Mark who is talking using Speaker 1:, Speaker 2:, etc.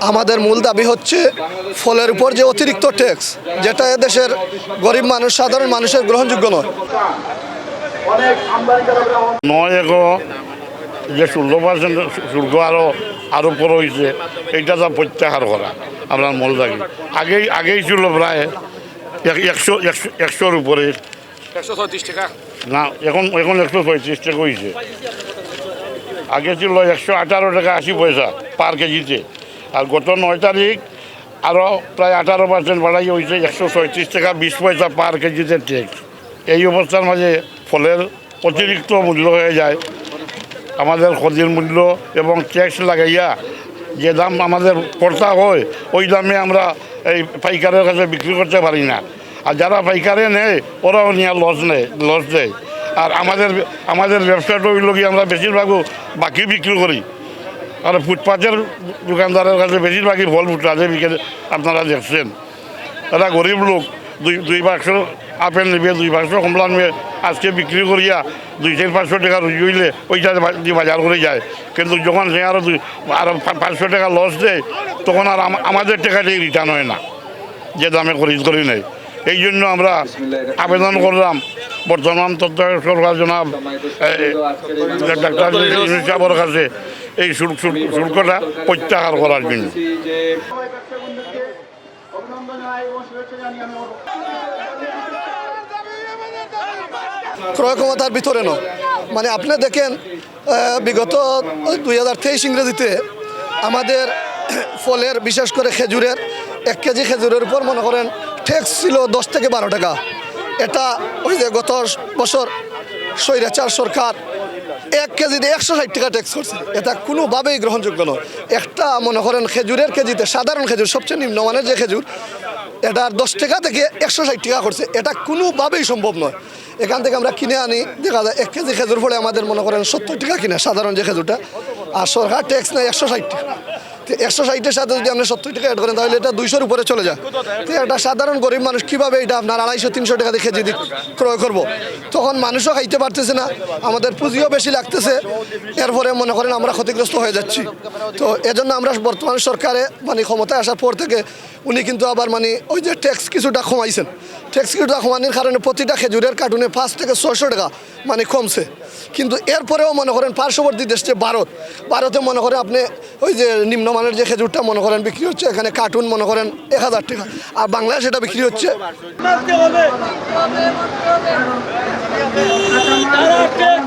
Speaker 1: আমাদের মূল দাবি হচ্ছে ফলের উপর যে অতিরিক্ত ট্যাক্স যেটা দেশের গরিব মানুষ সাধারণ মানুষের গ্রহণযোগ্য নয়।
Speaker 2: নয় এগো যে ষোলো পার্সেন্ট শুল্ক আরও আরও পর হয়েছে এইটা তো প্রত্যাহার করা আপনার মূল দাবি। আগেই আগেই ছিল প্রায় এক- একশো একশো একশোর উপরে।
Speaker 3: একশো ছত্রিশ টাকা।
Speaker 2: না এখন এখন একশো পঁয়ত্রিশ টাকা হয়েছে আগে ছিল একশো আঠারো টাকা আশি পয়সা পার কেজিতে। আর গত নয় তারিখ আরও প্রায় আঠারো পার্সেন্ট বাড়াই হয়েছে, একশো ছয়ত্রিশ টাকা বিশ পয়সা পার কেজিতে ট্যাক্স এই অবস্থার মাঝে ফলের অতিরিক্ত মূল্য হয়ে যায়। আমাদের ক্ষতির মূল্য এবং ট্যাক্স লাগাইয়া যে দাম আমাদের পড়তা হয়, ওই দামে আমরা এই পাইকারের কাছে বিক্রি করতে পারি না। আর যারা পাইকারে নেয়, ওরাও নিয়ে লস নেয়, লস দেয়। আর আমাদের আমাদের ব্যবসাটা হইল কি আমরা বেশিরভাগও বাকি বিক্রি করি। আর ফুটপাথের দোকানদারের কাছে বেশিরভাগই ফল ফুটপাথে বিকে আপনারা দেখছেন। এরা গরিব লোক, দুই দুই বাক্স আপেল নেবে, দুই বাক্স কমলা নেবে, আজকে বিক্রি করিয়া দুই চার পাঁচশো টাকা রুজি হইলে ওইটা দিয়ে বাজার করে যায়। কিন্তু যখন সে আরও দুই আরও পাঁচশো টাকা লস দেয়, তখন আর আম- আমাদের টাকাটাই রিটার্ন হয় না। যে দামে খরিদ করি নেই। এই জন্য আমরা আবেদন করলাম। বর্তমান তথ্য সরকার জনাব ডাক্তার কাছে এই শুল্ক শুল্ক- শুল্কটা প্রত্যাহার করার জন্য।
Speaker 1: ক্রয় ক্ষমতার ভিতরে নয় মানে আপনি দেখেন বিগত দুই হাজার তেইশ ইংরেজিতে আমাদের ফলের, বিশেষ করে খেজুরের, এক কেজি খেজুরের উপর মনে করেন ট্যাক্স ছিল দশ থেকে বারো টাকা। এটা ওই যে গত বছর স্বৈরাচার সরকার এক কেজিতে একশো ষাট টাকা ট্যাক্স করছে। এটা কোনোভাবেই গ্রহণযোগ্য নয়। একটা মনে করেন খেজুরের কেজিতে সাধারণ খেজুর, সবচেয়ে নিম্নমানের যে খেজুর, এটা দশ টাকা থেকে একশো ষাট টাকা করছে। এটা কোনোভাবেই সম্ভব নয়। এখান থেকে আমরা কিনে আনি। দেখা যায় এক কেজি খেজুর ফলে আমাদের মনে করেন সত্তর টাকা কিনে সাধারণ যে খেজুরটা। আর সরকার ট্যাক্স নেয় একশো ষাট টাকা। একশো ষাটের সাথে যদি আপনি সত্তর টাকা অ্যাড করেন, তাহলে এটা দুইশোর উপরে চলে যায়। তো একটা সাধারণ গরিব মানুষ কীভাবে এটা আপনার আড়াইশো, তিনশো টাকা দিয়ে কেজি ক্রয় করব? তখন মানুষও খাইতে পারতেছে না, আমাদের পুঁজিও বেশি লাগতেছে, এরপরে মনে করেন আমরা ক্ষতিগ্রস্ত হয়ে যাচ্ছি। তো এজন্য আমরা বর্তমান সরকারে মানে ক্ষমতায় আসার পর থেকে উনি কিন্তু আবার মানে ওই যে ট্যাক্স কিছুটা কমাইছেন। ট্যাক্স কিছুটা কমানোর কারণে প্রতিটা খেজুরের কার্টুনে পাঁচ থেকে ছয়শো টাকা মানে কমছে। কিন্তু এরপরেও মনে করেন পার্শ্ববর্তী দেশ যে ভারত, ভারতে মনে করেন আপনি ওই যে নিম্নমানের যে খেজুরটা মনে করেন বিক্রি হচ্ছে, এখানে কার্টুন মনে করেন এক হাজার টাকা। আর বাংলায় সেটা বিক্রি হচ্ছে।